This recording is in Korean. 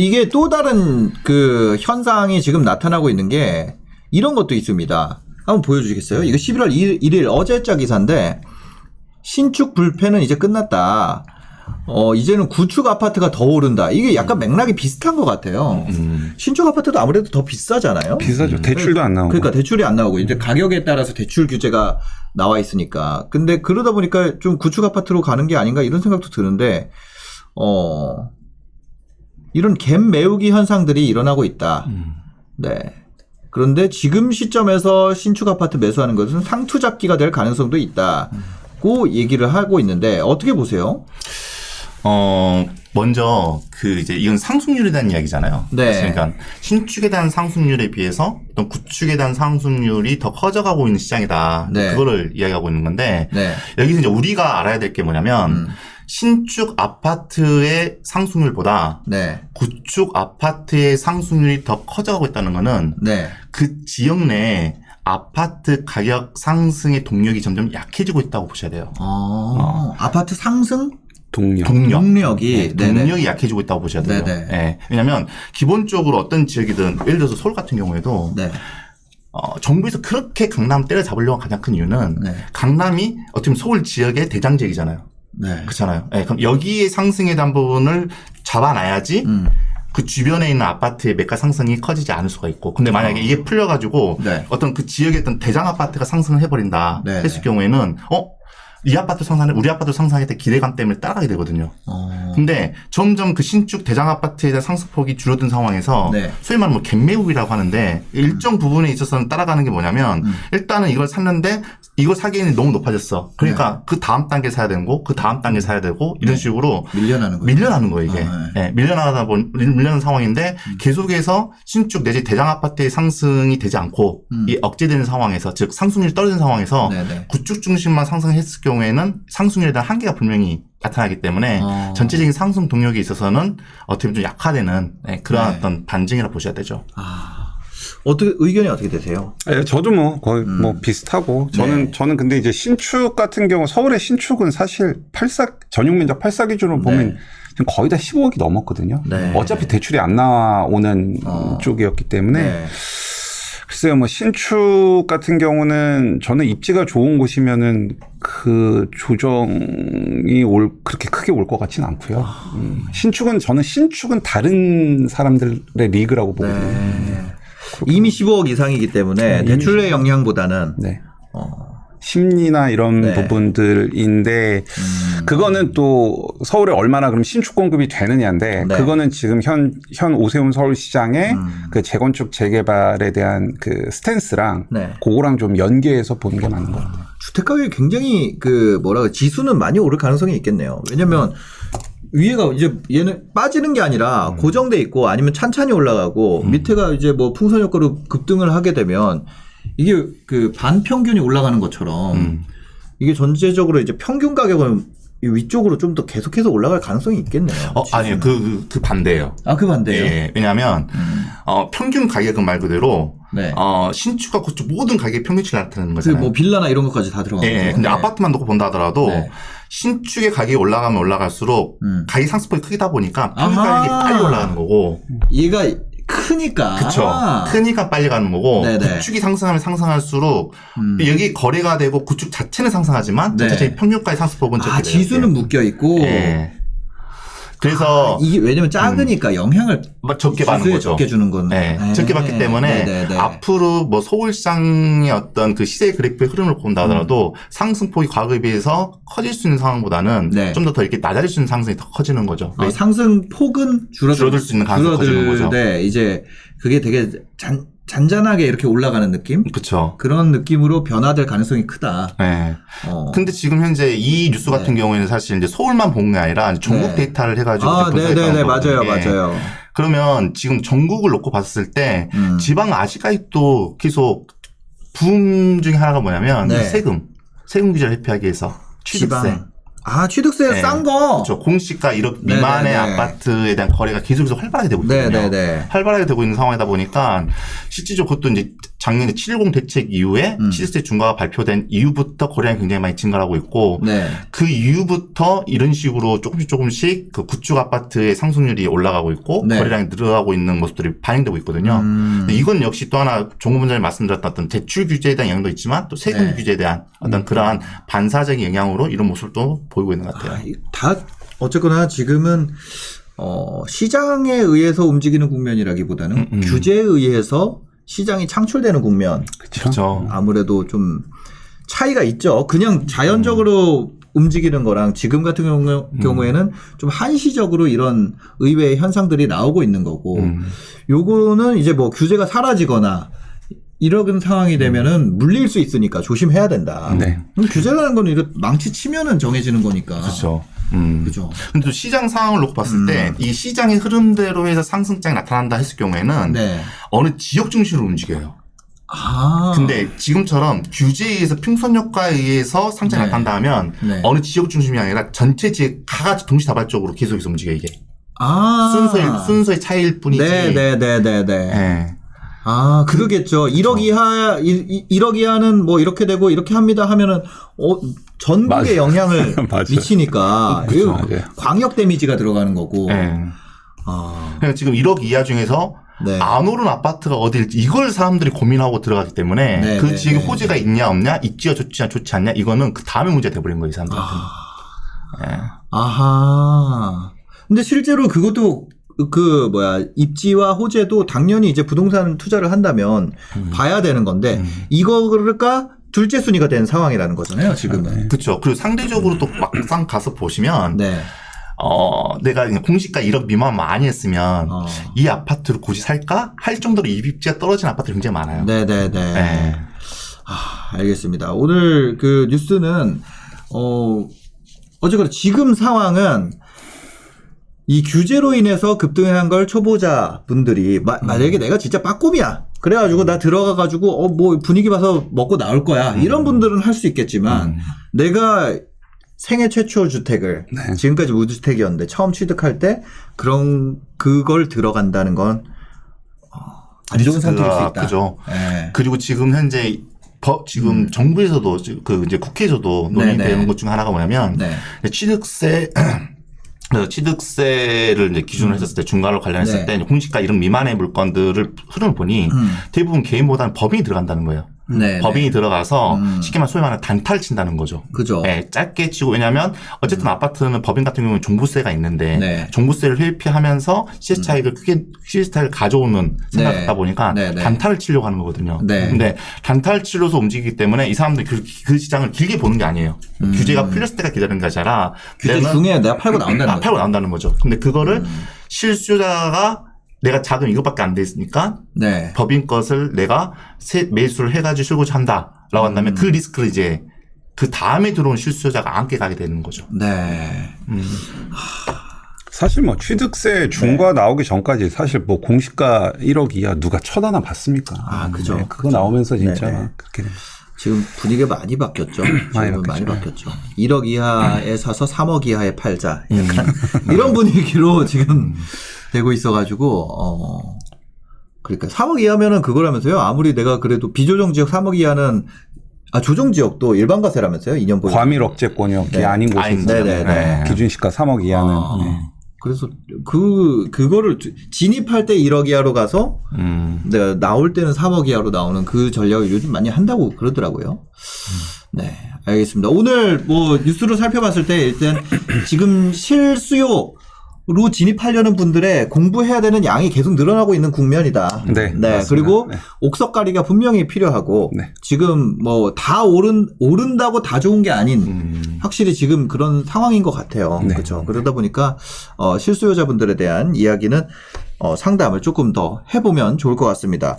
이게 또 다른 그 현상이 지금 나타나고 있는 게 이런 것도 있습니다. 한번 보여주시겠어요? 이거 11월 1일 어제자 기사인데 신축 불패는 이제 끝났다. 어, 이제는 구축 아파트가 더 오른다. 이게 약간 맥락이 비슷한 것 같아요. 음. 신축 아파트도 아무래도 더 비싸잖아요. 비싸죠. 대출도 안 나오고. 그러니까 대출이 안 나오고 이제 가격에 따라서 대출 규제가 나와 있으니까. 근데 그러다 보니까 좀 구축 아파트로 가는 게 아닌가 이런 생각도 드는데 어 이런 갭 메우기 현상들이 일어나고 있다. 음. 네. 그런데 지금 시점에서 신축 아파트 매수하는 것은 상투 잡기가 될 가능성도 있다고 얘기를 하고 있는데 어떻게 보세요? 어, 먼저 그 이제 이건 상승률에 대한 이야기잖아요. 네. 그러니까 신축에 대한 상승률에 비해서 어떤 구축에 대한 상승률이 더 커져가고 있는 시장이다. 네. 그거를 이야기하고 있는 건데 네. 여기서 이제 우리가 알아야 될 게 뭐냐면 음. 신축 아파트의 상승률보다 네. 구축 아파트의 상승률이 더 커져가고 있다는 거는 네. 그 지역 내에 아파트 가격 상승의 동력이 점점 약해지고 있다고 보셔야 돼요. 어, 아파트 상승 동력. 동력. 동력이 네. 동력이 약해지고 있다고 보셔야 돼요. 네네. 예. 왜냐하면 기본적으로 어떤 지역이든 예를 들어서 서울 같은 경우에도 네. 어, 정부에서 그렇게 강남 때려잡으려고 한 가장 큰 이유는 네. 강남이 어떻게 보면 서울 지역의 대장 지역이잖아요. 네. 그렇잖아요. 예, 그럼 여기에 상승에 대한 부분을 잡아놔야지 음. 그 주변에 있는 아파트의 매가 상승이 커지지 않을 수가 있고. 근데 만약에 이게 풀려가지고 네. 어떤 그 지역의 어떤 대장 아파트가 상승을 해버린다 네. 했을 경우에는 어? 이 아파트 상승을 우리 아파트 상승할 때 기대감 때문에 따라가게 되거든요. 어. 근데 점점 그 신축 대장 아파트에 대한 상승폭이 줄어든 상황에서 네. 소위 말하면 뭐 갭매우기라고 하는데 일정 부분에 있어서는 따라가는 게 뭐냐면 음. 일단은 이걸 샀는데 이걸 사기에는 너무 높아졌어. 그러니까 그 다음 단계 사야 되는 거, 그 다음 단계 사야 되고 이런 네. 식으로 밀려나는 거예요. 밀려나는 거예요, 이게. 아, 예, 밀려나다 본, 밀려나는 상황인데 계속해서 신축 내지 대장 아파트의 상승이 되지 않고 음. 이 억제되는 상황에서 즉 상승률이 떨어진 상황에서 네네. 구축 중심만 상승했을 경우 에는 상승률에 대한 한계가 분명히 나타나기 때문에 어. 전체적인 상승 동력에 있어서는 어떻게 보면 좀 약화되는 네, 그러한 네. 어떤 반증이라 보셔야 되죠. 아. 어떻게 의견이 어떻게 되세요? 예, 저도 뭐 거의 음. 뭐 비슷하고 저는 네. 저는 근데 이제 신축 같은 경우 서울의 신축은 사실 84 전용 면적 84 기준으로 보면 네. 지금 거의 다 15억이 넘었거든요. 네. 어차피 대출이 안 나오는 어. 쪽이었기 때문에 네. 글쎄요, 뭐 신축 같은 경우는 저는 입지가 좋은 곳이면은 그 조정이 올 그렇게 크게 올 것 같지는 않고요. 음, 신축은 저는 신축은 다른 사람들의 리그라고 보거든요. 네. 이미 15억 이상이기 때문에 네, 대출의 영향보다는 네. 어. 심리나 이런 네. 부분들인데 음. 그거는 또 서울에 얼마나 그럼 신축 공급이 되느냐인데 네. 그거는 지금 현, 현 오세훈 서울시장의 음. 그 재건축 재개발에 대한 그 스탠스랑 네. 그거랑 좀 연계해서 보는 게 맞는 것 같아요. 주택 가격이 굉장히 그 뭐라 그 지수는 많이 오를 가능성이 있겠네요. 왜냐면 위에가 이제 얘는 빠지는 게 아니라 고정돼 있고 아니면 찬찬히 올라가고 밑에가 이제 뭐 풍선 효과로 급등을 하게 되면 이게 그 반평균이 올라가는 것처럼 음. 이게 전체적으로 이제 평균 가격은 이 위쪽으로 좀 더 계속해서 올라갈 가능성이 있겠네요. 어, 아니요. 그, 그, 그 반대예요. 아, 그 반대요? 예, 왜냐하면 음. 어, 평균 가격은 말 그대로 네. 어, 신축과 구축 모든 가격의 평균치를 나타내는 그 거잖아요. 뭐 빌라나 이런 것까지 다 들어가는 예. 예. 근데 네. 아파트만 놓고 본다 하더라도 네. 신축의 가격이 올라가면 올라갈수록 음. 가격 상승폭이 크다 보니까 평균 아하. 가격이 빨리 올라가는 거고 얘가 크니까. 그쵸. 크니까 빨리 가는 거고 아. 네네. 구축이 상승하면 상승할수록 음. 여기 거래가 되고 구축 자체는 상승하지만 네. 전체적인 평균가의 상승폭은 아, 돼요. 지수는 묶여 있고. 예. 그래서 이게 왜냐면 작으니까 영향을 막 적게 받는 지수에 거죠. 적게 주는 건. 네, 네. 적게 받기 때문에 네네네. 앞으로 뭐 서울시장의 어떤 그 시세 그래프의 흐름을 본다 하더라도 상승폭이 과거에 비해서 커질 수 있는 상황보다는 음. 네. 좀더 더 이렇게 낮아질 수 있는 상승이 더 커지는 거죠. 아, 상승 폭은 줄어들, 줄어들 수 있는 가능성이 커지는 거죠. 네, 이제 그게 되게 잔, 잔잔하게 이렇게 올라가는 느낌? 그렇죠. 그런 느낌으로 변화될 가능성이 크다. 네. 어. 근데 지금 현재 이 뉴스 같은 네. 경우에는 사실 이제 서울만 본 게 아니라 전국 네. 데이터를 해가지고 아, 네네네, 맞아요, 거거든요. 예. 맞아요. 그러면 지금 전국을 놓고 봤을 때 음. 지방 또 계속 붐 중에 하나가 뭐냐면 네. 세금, 세금 규제를 회피하기 위해서 취득세. 지방. 아, 취득세 네. 싼 거. 그렇죠. 공시가 1억 네네네. 미만의 아파트에 대한 거래가 계속해서 활발하게 되고 있거든요. 네네네. 활발하게 되고 있는 상황이다 보니까 실질적으로 그것도 이제 작년에 710 대책 이후에 음. 취득세 중과가 발표된 이후부터 거래량이 굉장히 많이 증가하고 있고 네. 그 이후부터 이런 식으로 조금씩 조금씩 그 구축 아파트의 상승률이 올라가고 있고 네. 거래량이 늘어나고 있는 모습들이 반영되고 있거든요. 음. 근데 이건 역시 또 하나 종업원장이 말씀드렸던 어떤 대출 규제에 대한 영향도 있지만 또 세금 네. 규제에 대한 어떤 그러한 반사적인 영향으로 이런 모습도 보이고 있는 것 같아요. 아, 이- 다 어쨌거나 지금은 어, 시장에 의해서 움직이는 국면이라기보다는 음, 음. 규제에 의해서 시장이 창출되는 국면. 그렇죠. 아무래도 좀 차이가 있죠. 그냥 자연적으로 움직이는 거랑 지금 같은 경우, 경우 에는 좀 한시적으로 이런 의외의 현상들이 나오고 있는 거고, 음. 요거는 이제 뭐 규제가 사라지거나 이런 상황이 되면은 물릴 수 있으니까 조심해야 된다. 네. 그럼 규제라는 거는 이거 망치 치면은 정해지는 거니까. 그렇죠. 음. 그죠. 근데 또 시장 상황을 놓고 봤을 음. 때이 시장의 흐름대로 해서 상승장이 나타난다 했을 경우에는 네. 어느 지역 중심으로 움직여요. 아. 근데 지금처럼 규제에 의해서 풍선 효과에 의해서 상장이 네. 나타난다 하면 네. 어느 지역 중심이 아니라 전체 지역 다 같이 동시다발적으로 계속해서 움직여 이게 아. 순서의 순서의 차이일 뿐이지. 네, 네, 네, 네, 네. 예. 아, 그러겠죠. 1억 그렇죠. 이하, 1, 1억 이하는 뭐 이렇게 되고 이렇게 합니다 하면은, 어, 전국에 맞아요. 영향을 맞아요. 미치니까. 이거 맞아요. 광역 데미지가 들어가는 거고. 예. 아, 그러니까 지금 1억 이하 중에서 네. 안 오른 아파트가 어딜지 이걸 사람들이 고민하고 들어가기 때문에 네, 그 네, 지역에 네. 호재가 있냐 없냐 입지가 좋지 않 좋지 않냐 이거는 그 다음에 문제가 돼버린 거예요 이 사람들한테는. 아, 예. 아하. 근데 실제로 그것도 그 뭐야 입지와 호재도 당연히 이제 부동산 투자를 한다면 음. 봐야 되는 건데 이거가 둘째 순위가 된 상황이라는 거잖아요 지금은. 그렇죠. 그리고 상대적으로 또 막상 가서 보시면 네. 어 내가 공시가 1억 미만 많이 했으면 어. 이 아파트를 굳이 살까 할 정도로 입지가 떨어진 아파트 굉장히 많아요. 네네네. 예. 아, 알겠습니다. 오늘 그 뉴스는 어 어쨌거나 지금 상황은 이 규제로 인해서 급등한 걸 초보자 분들이 마- 만약에 내가 진짜 빠꼼이야. 그래가지고 나 들어가가지고 어 뭐 분위기 봐서 먹고 나올 거야. 이런 분들은 할 수 있겠지만 내가 생애 최초 주택을 네. 지금까지 무주택이었는데 처음 취득할 때 그런 그걸 들어간다는 건 어, 안 좋은 선택일 수 있다. 크죠. 예. 그리고 지금 현재 법 지금 정부에서도 지금 그 이제 국회에서도 음. 논의되는 것 중 하나가 뭐냐면 네. 취득세 그 취득세를 이제 기준으로 했었을 때 중과를 관련했을 네. 때 공시가 1억 미만의 물건들을 흐름을 보니 음. 대부분 개인보다는 법인이 들어간다는 거예요. 네. 법인이 들어가서 음. 쉽게 말해 소위 말하는 단타를 친다는 거죠. 그죠. 네, 짧게 치고 왜냐하면 어쨌든 아파트는 법인 같은 경우는 종부세가 있는데 음. 네. 종부세를 회피하면서 시세 차익을 크게 시세 차익을 가져오는 생각을 네. 보니까 네, 네. 단타를 치려고 하는 거거든요. 네. 근데 단타를 치려서 움직이기 때문에 이 사람들이 그, 그 시장을 길게 보는 게 아니에요. 규제가 풀렸을 때가 기다리는 음. 규제 중에 내가 팔고 나온다는 아, 거죠. 팔고 나온다는 거죠. 근데 그거를 음. 실수요자가 내가 자금 이것밖에 안 돼 있으니까 네. 법인 것을 내가 세, 매수를 해가지고 실고지 한다라고 한다면 음. 그 리스크를 이제 그 다음에 들어온 실수요자가 안게 가게 되는 거죠. 네. 사실 뭐 취득세 중과 나오기 전까지 사실 뭐 공시가 1억 이하 누가 쳐다나 봤습니까? 아, 그죠. 네, 그거 나오면서 진짜 네네. 그렇게 지금 분위기가 많이 바뀌었죠. 많이 많이 바뀌었죠. 바뀌었죠. 1억 이하에 사서 3억 이하에 팔자. 약간 이런 분위기로 지금 되고 있어가지고, 어. 그러니까 3억 이하면은 그거라면서요. 아무리 내가 그래도 비조정 지역 3억 이하는 아 조정 지역도 일반 과세라면서요. 2년 보유. 과밀 억제권이 네. 아닌 곳에서 아닌데, 네, 네, 네. 기준 시가 3억 이하는 아, 네. 그래서 그 그거를 진입할 때 1억 이하로 가서 음. 내가 나올 때는 3억 이하로 나오는 그 전략을 요즘 많이 한다고 그러더라고요. 네, 알겠습니다. 오늘 뭐 뉴스를 살펴봤을 때 일단 지금 실수요 로 진입하려는 분들의 공부해야 되는 양이 계속 늘어나고 있는 국면이다. 네, 맞습니다. 그리고 네. 옥석가리가 분명히 필요하고 네. 지금 뭐 다 오른 오른다고 다 좋은 게 아닌 음. 확실히 지금 그런 상황인 것 같아요. 네. 그렇죠. 그러다 보니까 어, 실수요자분들에 대한 이야기는 어, 상담을 조금 더 해보면 좋을 것 같습니다.